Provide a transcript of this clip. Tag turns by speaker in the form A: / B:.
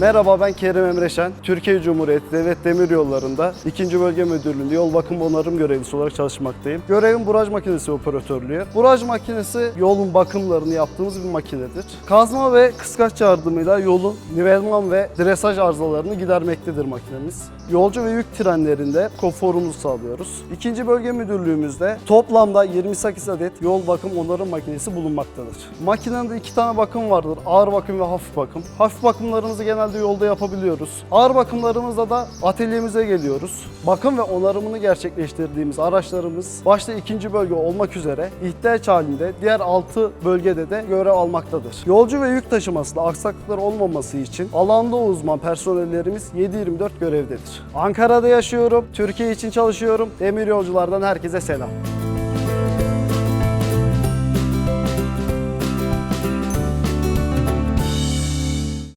A: Merhaba ben Kerim Emreşen. Türkiye Cumhuriyeti Devlet Demir Yolları'nda 2. Bölge Müdürlüğü'nde yol bakım onarım görevlisi olarak çalışmaktayım. Görevim buraj makinesi operatörlüğü. Buraj makinesi yolun bakımlarını yaptığımız bir makinedir. Kazma ve kıskaç yardımıyla yolun nivelman ve dresaj arızalarını gidermektedir makinemiz. Yolcu ve yük trenlerinde konforumuzu sağlıyoruz. İkinci Bölge Müdürlüğümüzde toplamda 28 adet yol bakım onarım makinesi bulunmaktadır. Makinenin iki tane bakım vardır. Ağır bakım ve hafif bakım. Hafif bakımlarımızı genelde yolda yapabiliyoruz. Ağır bakımlarımızda da atölyemize geliyoruz. Bakım ve onarımını gerçekleştirdiğimiz araçlarımız başta ikinci bölge olmak üzere ihtiyaç halinde diğer 6 bölgede de görev almaktadır. Yolcu ve yük taşımasında aksaklıklar olmaması için alanda uzman personellerimiz 7-24 görevdedir. Ankara'da yaşıyorum, Türkiye için çalışıyorum. Demir yolculardan herkese selam.